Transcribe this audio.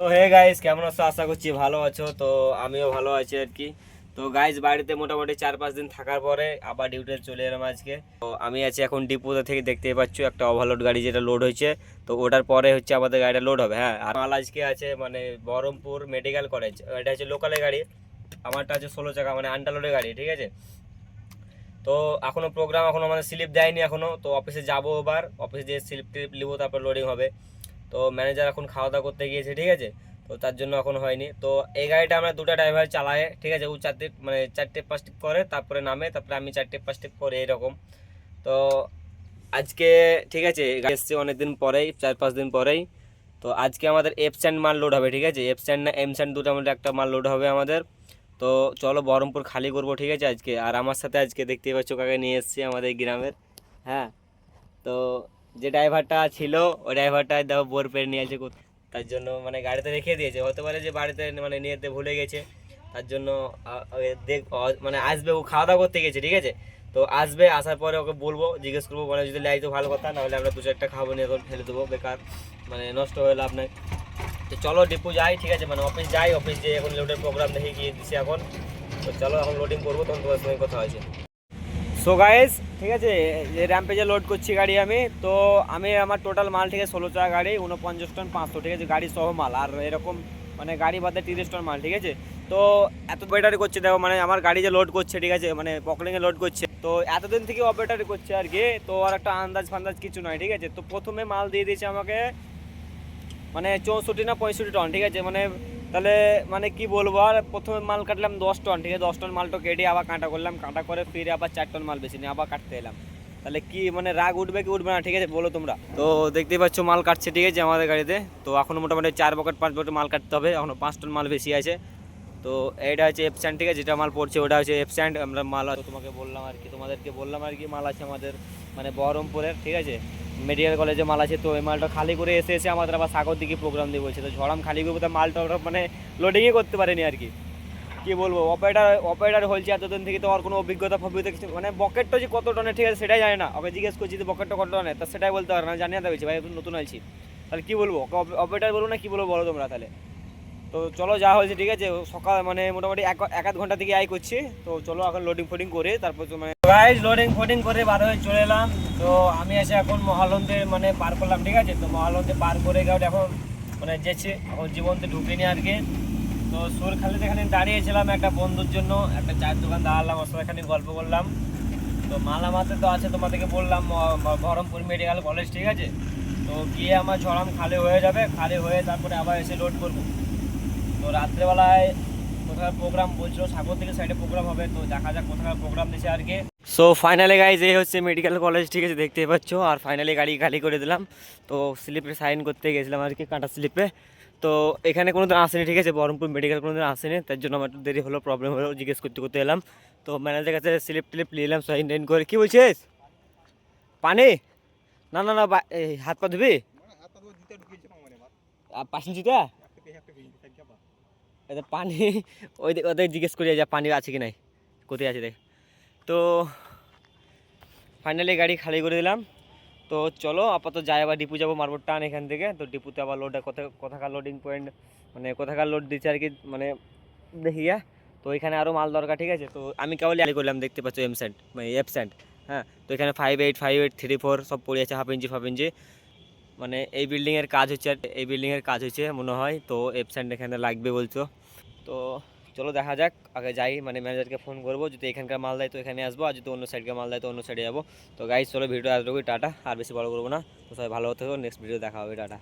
তো hey guys কেমন আছো? আশা করছি ভালো আছো। তো আমিও ভালো আছি আর কি। তো গাইস বাড়িতে মোটামুটি চার পাঁচ দিন থাকার পরে আবার ডিউটিতে চলে এলাম আজকে। তো আমি আছি এখন ডিপোতে থেকে দেখতে পাচ্ছ, একটা ওভারলোড গাড়ি যেটা লোড হয়েছে। তো ওটার পরে হচ্ছে আমাদের গাড়িটা লোড হবে হ্যাঁ। আর মাল আজকে আছে মানে বহরমপুর মেডিকেল কলেজ এটা হচ্ছে লোকালের গাড়ি। আমারটা আছে ষোলো চাকা মানে আন্ডারলোডের গাড়ি, ঠিক আছে? তো এখনও প্রোগ্রাম এখনও মানে স্লিপ দেয়নি এখনও। তো অফিসে যাব এবার। অফিসে যে স্লিপ টিপ নিবো তারপর লোডিং হবে। তো ম্যানেজার এখন খাওয়া দাওয়া করতে গিয়েছে, ঠিক আছে? তো তার জন্য এখন হয়নি। তো এই গাড়িটা আমরা দুটো ড্রাইভার চালায়, ঠিক আছে? ও চারটে মানে চারটে পাঁচটি করে, তারপরে নামে, তারপরে আমি চারটে পাঁচটি করে এরকম তো আজকে, ঠিক আছে? এসছে অনেকদিন পরেই, চার পাঁচ দিন পরেই। তো আজকে আমাদের এফ স্ট্যান্ড মাল লোড হবে, ঠিক আছে? এফ স্ট্যান্ড না এম স্ট্যান্ড দুটো আমাদের একটা মাল লোড হবে আমাদের। তো চলো বহরমপুর খালি করব, ঠিক আছে, আজকে? আর আমার সাথে আজকে দেখতে পাচ্ছ কাকে নিয়ে এসেছি আমাদের গ্রামের হ্যাঁ? তো যে ড্রাইভারটা ছিল, ওই ড্রাইভারটা দেখো বোর পেরে নিয়ে আছে তার জন্য মানে গাড়িতে রেখে দিয়েছে। হতে পারে যে বাড়িতে মানে নিয়ে যেতে ভুলে গেছে, তার জন্য দেখ মানে আসবে, ও খাওয়া দাওয়া করতে গেছে, ঠিক আছে? তো আসবে, আসার পরে ওকে বলব, জিজ্ঞেস করব মানে যদি লাই তো ভালো কথা, নাহলে আমরা দু চারটা খাব, নিয়ে এখন ফেলে দেবো, বেকার মানে নষ্ট হয়ে লাভ নাই। তো চলো, ডিপু যাই, ঠিক আছে? মানে অফিস যাই অফিস যে এখন লোডের প্রোগ্রাম দেখে গিয়ে দিছি এখন। তো চলো, এখন লোডিং করব, তখন তোমার সঙ্গে কথা হয়েছে। সো গাইস ঠিক আছে? যে র্যাম্পেজে লোড করছি গাড়ি আমি। তো আমি আমার টোটাল মাল আছে, ষোলো চাকা গাড়ি উনপঞ্চাশ টন পাঁচশো, ঠিক আছে? গাড়ি সহ মাল। আর এরকম মানে গাড়ি বাদে তিরিশ টন মাল, ঠিক আছে? তো এত ব্যাটারি করছে, দেখো মানে আমার গাড়ি যে লোড করছে, ঠিক আছে? মানে পকলিংয়ে লোড করছে। তো এতদিন থেকে অপারেটারি করছে আর কি। তো আর একটা আন্দাজ ফান্দাজ কিছু নয় ঠিক আছে? তো প্রথমে মাল দিয়ে দিয়েছে আমাকে মানে চৌষট্টি না পঁয়ষট্টি টন ঠিক আছে? মানে তাহলে মানে কি বলব, আর প্রথমে মাল কাটলাম দশ টন, ঠিক আছে? দশ টন মালটা কেটে আবার কাঁটা করলাম। কাঁটা করে ফিরে আবার চার টন মাল বেশি নিয়ে আবার কাটতে এলাম। তাহলে কি মানে রাগ উঠবে কি উঠবে না, ঠিক আছে? বলো তোমরা। তো দেখতেই পাচ্ছ মাল কাটছে, ঠিক আছে, আমাদের গাড়িতে। তো এখনও মোটামুটি চার বকেট, পাঁচ বকেট মাল কাটতে হবে। এখনও পাঁচ টন মাল বেশি আছে। তো এটা হচ্ছে এফস্যান্ড ঠিক আছে? যেটা মাল পড়ছে, ওটা হচ্ছে এফস্যান্ড আমরা মাল তোমাকে বললাম আর কি, তোমাদেরকে বললাম আর কি, মাল আছে আমাদের মানে বহরমপুরের, ঠিক আছে? মেডিকেল কলেজে মাল আছে, তো ওই মালটা খালি করে এসে এসে আমাদের আবার সাগর দিকে প্রোগ্রাম দিয়ে বলছে। তো ঝড়াম খালি করব, তো মালটা ওটা মানে লোডিংই করতে পারেনি আর কি। কি বলব অপারেটার অপারেটার হয়েছে এতদিন থেকে, তো আর কোনো অভিজ্ঞতা ফভিজ্ঞতা কিছু মানে বকেটটা যে কত টনে ঠিক আছে, সেটাই জানে না। ওকে জিজ্ঞেস করছি যে বকেটটা কত টনে তা সেটাই বলতে পারে না, জানিয়ে দেওয়া ভাই নতুন আছি তাহলে কী বলব অপারেটার বলব না, কী বলব বলো তোমরা তাহলে। তো চলো যা হয়েছে, ঠিক আছে? সকাল মানে মোটামুটি এক এক আধ ঘণ্টা থেকে আই করছি। তো চলো এখন লোডিং ফোডিং করে, তারপর মানে গাইজ লোডিং ফোডিং করে বার হয়ে চলে এলাম। তো আমি এসে এখন মহালন্দে মানে পার করলাম, ঠিক আছে? তো মহালন্দে পার করে গাড়ি এখন মানে যেছে এখন জীবনতে ঢুকিনি আর কি। তো সুরখালিতে এখানে দাঁড়িয়েছিলাম একটা বন্ধুর জন্য। একটা চায়ের দোকান দাঁড়ালাম, ওর সাথে গল্প করলাম। তো মালামাতে তো আছে তোমাদেরকে বললাম বহরমপুর মেডিকেল কলেজ, ঠিক আছে? তো গিয়ে আমার ঝড়াম খালি হয়ে যাবে, খালি হয়ে তারপরে আবার এসে লোড করব। তো রাত্রেবেলায় কোথাকার প্রোগ্রাম বলছিল সাগর থেকে সাইডে প্রোগ্রাম হবে তো দেখা যাক কোথাকার প্রোগ্রাম দিছে আর কি সো ফাইনালি গাইজ এই হচ্ছে মেডিকেল কলেজ ঠিক আছে দেখতেই পাচ্ছ আর ফাইনালি গাড়ি খালি করে দিলাম তো স্লিপে সাইন করতে গেছিলাম আর কি কাঁটা স্লিপে তো এখানে কোনো দিন আসেনি ঠিক আছে বহরমপুর মেডিকেল কোনো দিন আসেনি তার জন্য আমার একটু দেরি হলো প্রবলেম হলো জিজ্ঞেস করতে করতে এলাম তো ম্যানেজারের কাছে স্লিপ টিলিপ নিলাম সাইন টাইন করে কী বলছিস পানি না না না এই হাত পা ধুবি পাশে জুতা এটা পানি, ওই ওদের জিজ্ঞেস করি যে পানি আছে কি নাই, কোথায় আছে দেখ। তো ফাইনালি গাড়ি খালি করে দিলাম। তো চলো, আপাতত যাই, আবার ডিপু যাব, মারবো টান এখান থেকে। তো ডিপুতে আবার লোড কোথা কোথাকার লোডিং পয়েন্ট মানে কোথাকার লোড দিচ্ছে আর কি মানে দেখি গিয়া তো এখানে আরও মাল দরকার, ঠিক আছে? তো আমি কেবলই আলি করলাম, দেখতে পাচ্ছ এম স্যান্ড মানে স্যান্ড হ্যাঁ। তো এখানে five eight five eight three four সব পড়ে আছে হাফ ইঞ্চি ফাফ ইঞ্চি মানে এই বিল্ডিংয়ের কাজ হচ্ছে আর এই বিল্ডিংয়ের কাজ হচ্ছে মনে হয়। তো স্যান্ড এখানে লাগবে বলছো। তো চলো দেখা যাক, আগে যাই মানে ম্যানেজারকে ফোন করব। যদি এখানকার মাল দেয় তো এখানে আসব, আর যদি অন্য সাইডকে মাল দেয় তো অন্য সাইডে যাব। তো গাইজ চলো ভিডিও আসবে টাটা। আর বেশি বড় করব না। তো সবাই ভালো হতে হবে নেক্সট ভিডিও দেখা হবে, টাটা।